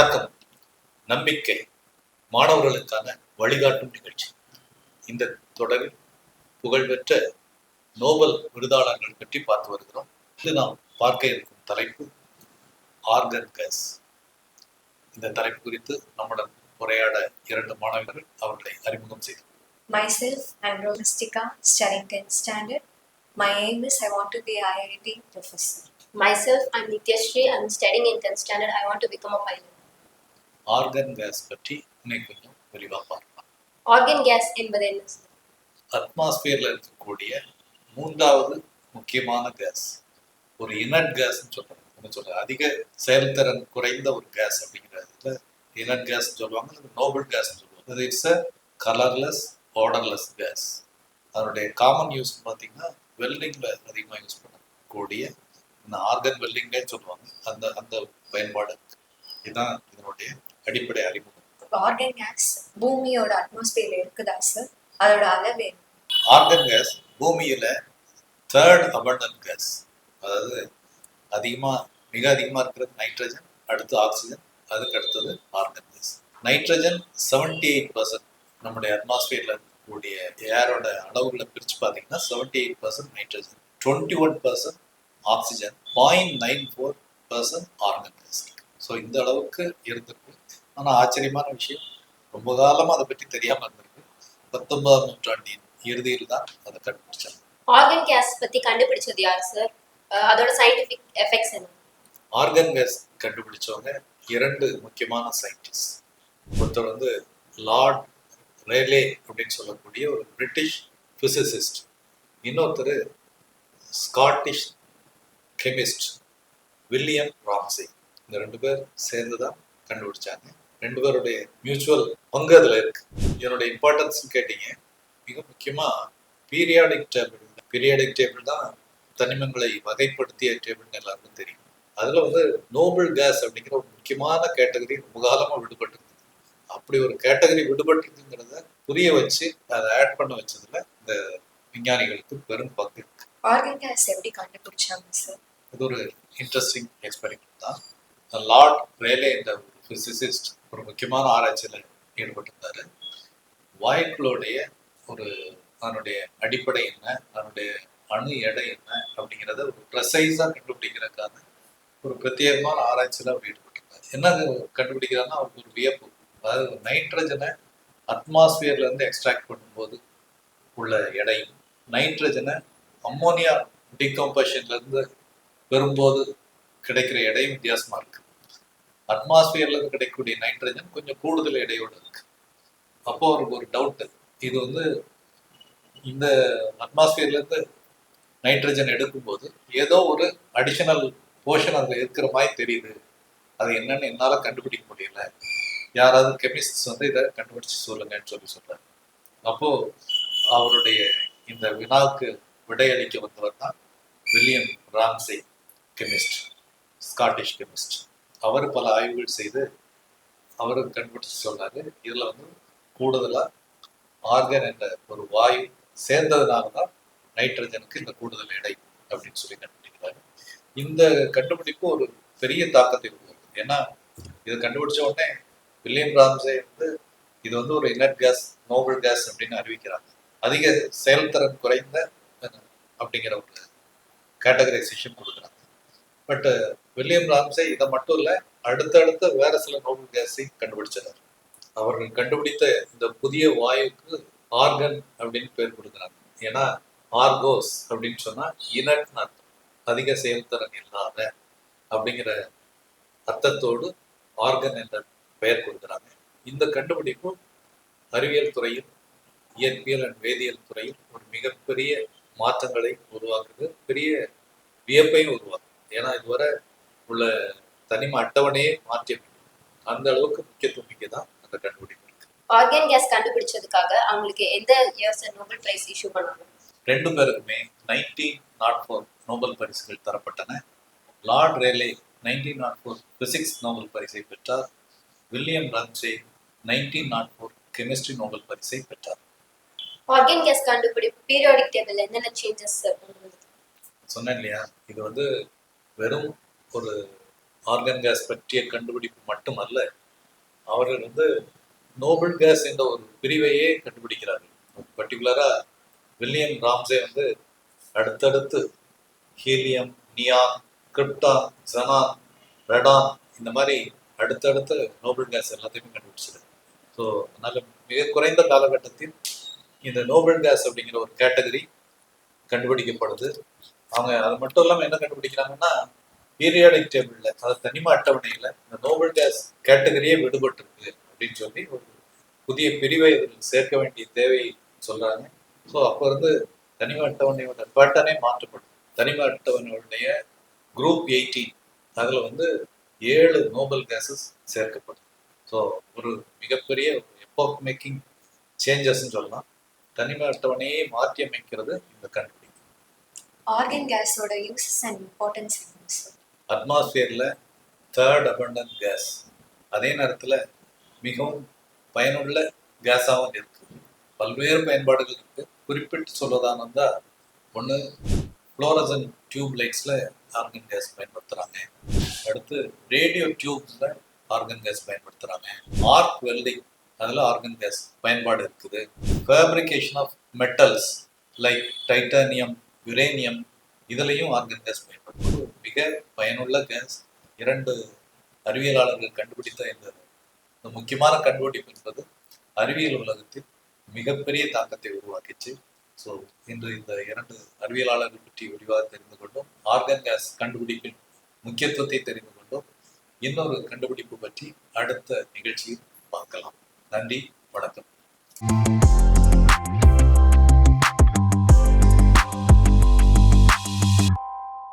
வணக்கம் நம்பிக்கை மாணவர்களுக்கான வழிகாட்டும் நிகழ்ச்சி இந்த தொடரில் புகழ்பெற்ற நோபல் விருதாளர்கள் பற்றி பார்த்து வருகிறோம் இது நாம் பார்க்க இருக்கும் தலைப்பு ஆர்கன் கேஸ் இந்த தலைப்பு குறித்து நம்முடன் உரையாட இரண்டு மாணவர்கள் அவர்களை அறிமுகம் செய்து Myself, I'm Romistica, studying 10th standard. My aim is I want to be IIT professor. Myself, I'm Nityashree. I'm studying in 10th standard. I want to become a pilot. Argon gas பற்றி இன்னைக்கு கொஞ்சம் விரிவாக பார்க்கலாம். Organ case என்பது என்ன? அட்மாஸ்பியர்ல இருக்கக்கூடிய மூன்றாவது முக்கியமான கேஸ் ஒரு இனட் கேஸ்ன்னு சொல்றாங்க சொல்றாங்க அதிக செயல்திறன் குறைந்த ஒரு கேஸ் அப்படிங்கிறதுல இனட் கேஸ் சொல்லுவாங்க நோபல் கேஸ் சொல்லுவாங்க. அது it's a colourless odourless gas அதனுடைய காமன் யூஸ் பார்த்தீங்கன்னா வெல்டிங்ல அதிகமாக யூஸ் பண்ணக்கூடிய இந்த ஆர்கன் வெல்டிங்கே சொல்லுவாங்க. அந்த அந்த பயன்பாடு. இதுதான் இதனுடைய அடிப்படை அறிமுகம். ஆர்கன் கேஸ் பூமியோட அட்மாஸ்பியர்ல இருக்குதா சார் அதோட அளவு ஆர்கன் கேஸ் பூமியில தேர்ட் abundant கேஸ் அதாவது அதிகமா மிக அதிகமா இருக்கிறது நைட்ரஜன் அடுத்து ஆக்சிஜன் அதுக்கு அடுத்தது argon gas nitrogen seventy eight percent நம்முடைய அட்மாஸ்பியர்ல இருக்கக்கூடிய ஏரோட அளவுகளை பிரிச்சு பார்த்தீங்கன்னா seventy eight percent nitrogen twenty one percent oxygen point nine four percent argon gas so இந்த அளவுக்கு இருந்திருக்கு. ஆனால் ஆச்சரியமான விஷயம். ரொம்ப காலமா அதை பற்றி தெரியாம இருந்திருக்கு. பத்தொன்பதாம் நூற்றாண்டின் இறுதியில் தான் அதை கண்டுபிடிச்சாங்க. ஆர்கன் கேஸ் பத்தி கண்டுபிடிச்சது யார் சார் அதோட சயின்டிபிக் எஃபெக்ட்ஸ் என்ன? ஆர்கன் கேஸ் கண்டுபிடிச்சவங்க இரண்டு முக்கியமான சயின்டிஸ்ட் ஒருத்தர் வந்து லார்ட் ரேலே அப்படின்னு சொல்லக்கூடிய ஒரு பிரிட்டிஷ் பிசிசிஸ்ட் இன்னொருத்தர் ஸ்காட்டிஷ் கெமிஸ்ட் வில்லியம் ராம்சே இந்த ரெண்டு பேர் சேர்ந்து தான் கண்டுபிடிச்சாங்க. ரெண்டு பேருடைய மியூச்சுவல் பங்கு அதில் இருக்கு. இதனுடைய இம்பார்ட்டன்ஸ் கேட்டீங்க. மிக முக்கியமா பீரியாடிக் டேபிள் பீரியாடிக் டேபிள் தான் தனிமங்களை வகைப்படுத்திய டேபிள்னு எல்லாருக்கும் தெரியும். அதுல வந்து நோபல் கேஸ் அப்படிங்கிற ஒரு முக்கியமான கேட்டகரி ரொம்ப காலமா விடுபட்டிருக்கு. அப்படி ஒரு கேட்டகரி விடுபட்டிருக்குங்கிறத புரிய வச்சு அதை ஆட் பண்ண வச்சதுல இந்த விஞ்ஞானிகளுக்கு பெரும் பங்கு இருக்கு. ஆர்கன் கேஸ் எப்படி கண்டுபிடிச்சாங்க சார் இது ஒரு இன்ட்ரெஸ்டிங் எக்ஸ்பெரிமெண்ட் தான். லார்ட் ரேலே என்ற ஒரு பிசிசிஸ்ட் ஒரு முக்கியமான ஆராய்ச்சியில் ஈடுபட்டிருந்தாரு. வாயுக்களுடைய ஒரு அதனுடைய அடிப்படை என்ன அதனுடைய அணு எடை என்ன அப்படிங்கிறத ஒரு ப்ரெசைஸாக கண்டுபிடிக்கிறதுக்கான ஒரு பிரத்யேகமான ஆராய்ச்சியில் அவர் ஈடுபட்டிருந்தார். என்ன கண்டுபிடிக்கிறான்னா கண்டுபிடிக்கிறாருன்னா அவருக்கு ஒரு வியப்பு. அதாவது நைட்ரஜனை அட்மாஸ்பியர்லேருந்து எக்ஸ்ட்ராக்ட் பண்ணும்போது உள்ள எடையும் நைட்ரஜனை அம்மோனியா டிகம்பஷன்லேருந்து வரும்போது பெறும்போது கிடைக்கிற எடையும் வித்தியாசமாக இருக்குது அட்மாஸ்பியர்ல இருந்து கிடைக்கக்கூடிய நைட்ரஜன் கொஞ்சம் கூடுதல் எடையோடு இருக்கு. அப்போ அவருக்கு ஒரு டவுட்டு இது வந்து இந்த அட்மாஸ்பியர்ல இருந்து நைட்ரஜன் எடுக்கும்போது ஏதோ ஒரு அடிஷனல் போர்ஷன் அதுல இருக்கிற மாதிரி தெரியுது. அது என்னன்னு என்னால கண்டுபிடிக்க முடியல. யாராவது கெமிஸ்ட்ஸ் வந்து இதை கண்டுபிடிச்சு சொல்லுங்கன்னு சொல்லி சொல்றாரு. அப்போ அவருடைய இந்த வினாவுக்கு விடையளிக்க வந்தவர் தான் William Ramsay chemist Scottish chemist அவர் பல ஆய்வுகள் செய்து அவரும் கண்டுபிடிச்சு சொன்னாரு. இதுல வந்து கூடுதலா ஆர்கன் என்ற ஒரு வாயு சேர்ந்ததுனால தான் நைட்ரஜனுக்கு இந்த கூடுதல் எடை அப்படின்னு சொல்லி கண்டுபிடிக்கிறாங்க இந்த கண்டுபிடிப்பு ஒரு பெரிய தாக்கத்தை உருவாக்குது. ஏன்னா இதை கண்டுபிடிச்ச உடனே வில்லியம் ராம்சே வந்து இது வந்து ஒரு இனட் கேஸ் நோபல் கேஸ் அப்படின்னு அறிவிக்கிறாங்க. அதிக செயல்திறன் குறைந்த அப்படிங்கிற ஒரு கேட்டகரைசேஷன் கொடுக்குறாங்க. பட்டு வில்லியம் ராம்சே இதை மட்டும் இல்லை அடுத்தடுத்த வேற சில நோபல் கேஸை கண்டுபிடிச்சார் அவர்கள் கண்டுபிடித்த இந்த புதிய வாயுக்கு ஆர்கன் அப்படின்னு பேர் கொடுக்குறாங்க. ஏன்னா ஆர்கோஸ் அப்படின்னு சொன்னா இனட்னு அர்த்தம். அதிக செயல்திறன் இல்லாத அப்படிங்கிற அர்த்தத்தோடு ஆர்கன் என்ற பெயர் கொடுக்குறாங்க. இந்த கண்டுபிடிப்பும் அறிவியல் துறையில் இயற்பியல் அண்ட் வேதியியல் துறையில் ஒரு மிகப்பெரிய மாற்றங்களை உருவாக்குது பெரிய வியப்பையும் உருவாக்குது. ஏன்னா இதுவரை உள்ள தனிம அட்டவணையே மாற்றி அந்த அளவுக்கு முக்கியத்துவம் மிக்க தான் அந்த கண்டுபிடிப்பு? ஆர்கன் கேஸ் கண்டுபிடிச்சதுக்காக அவங்களுக்கு எந்த இயர்ஸ் நோபல் பிரைஸ் இஷ்யூ பண்ணாங்க ரெண்டு பேருக்குமே நைன்டீன் நாட் ஃபோர் நோபல் பரிசுகள் தரப்பட்டன. Lord Rayleigh nineteen nought four physics Nobel பரிசை பெற்றார். William Ramsay nineteen nought four chemistry Nobel பரிசை பெற்றார். ஆர்கன் கேஸ் கண்டுபிடிப்பு பீரியாடிக் டேபிள் என்னென்ன சேஞ்சஸ் சொன்னேன் இல்லையா? இது வந்து வெறும் ஒரு ஆர்கன் கேஸ் பற்றிய கண்டுபிடிப்பு மட்டுமல்ல அவர்கள் வந்து நோபல் கேஸ் என்ற ஒரு பிரிவையே கண்டுபிடிக்கிறார்கள். பர்டிகுலராக வில்லியம் ராம்சே வந்து அடுத்தடுத்து helium neon krypton xenon radon இந்த மாதிரி அடுத்தடுத்து நோபல் கேஸ் எல்லாத்தையுமே கண்டுபிடிச்சிருக்கு. ஸோ அதனால் மிக குறைந்த காலகட்டத்தில் இந்த நோபல் கேஸ் அப்படிங்கிற ஒரு கேட்டகரி கண்டுபிடிக்கப்படுது. அவங்க அது மட்டும் இல்லாமல் என்ன கண்டுபிடிக்கிறாங்கன்னா பீரியாடிக் டேபிளில் அதாவது தனிம அட்டவணையில் இந்த நோபல் கேஸ் கேட்டகரியே விடுபட்டிருக்கு அப்படின்னு சொல்லி ஒரு புதிய பிரிவை இதில் சேர்க்க வேண்டிய தேவை சொல்றாங்க. ஸோ அப்போ இருந்து தனிம அட்டவணையோட பேட்டர்னே மாற்றப்படும். தனிம அட்டவணையுடைய குரூப் எயிட்டீன் அதில் வந்து ஏழு நோபல் கேஸஸ் சேர்க்கப்படும். ஸோ ஒரு மிகப்பெரிய எப்போக் மேக்கிங் சேஞ்சஸ்ன்னு சொல்லலாம். தனிம அட்டவணையை மாற்றி அமைக்கிறது இந்த கண்டுபிடிப்பு. ஆர்கன் கேஸோட யூசஸ் அண்ட் இம்பார்ட்டன்ஸ் அட்மாஸ்பியரில் தேர்ட் அபண்டன்ட் கேஸ் அதே நேரத்தில் மிகவும் பயனுள்ள கேஸாகவும் இருக்குது பல்வேறு பயன்பாடுகள் இருக்குது குறிப்பிட்டு சொல்வதான இருந்தால் ஒன்று ஃப்ளோரசன் டியூப் லைட்ஸில் ஆர்கன் கேஸ் பயன்படுத்துகிறாங்க அடுத்து ரேடியோ டியூப்ஸில் ஆர்கன் கேஸ் பயன்படுத்துகிறாங்க ஆர்க் வெல்டிங் அதில் ஆர்கன் கேஸ் பயன்பாடு இருக்குது. Fabrication of metals like titanium uranium இதுலேயும் ஆர்கன் கேஸ் பயன்படுத்தும். மிக பயனுள்ள கேஸ் இரண்டு அறிவியலாளர்கள் கண்டுபிடித்த இந்த முக்கியமான கண்டுபிடிப்பு என்பது அறிவியல் உலகத்தில் மிகப்பெரிய தாக்கத்தை உருவாக்கிச்சு. ஸோ இன்று இந்த இரண்டு அறிவியலாளர்கள் பற்றி விரிவாக தெரிந்து கொண்டோம். ஆர்கன் கேஸ் கண்டுபிடிப்பின் முக்கியத்துவத்தை தெரிந்து கொண்டோம். இன்னொரு கண்டுபிடிப்பு பற்றி அடுத்த நிகழ்ச்சியில் பார்க்கலாம். நன்றி வணக்கம்.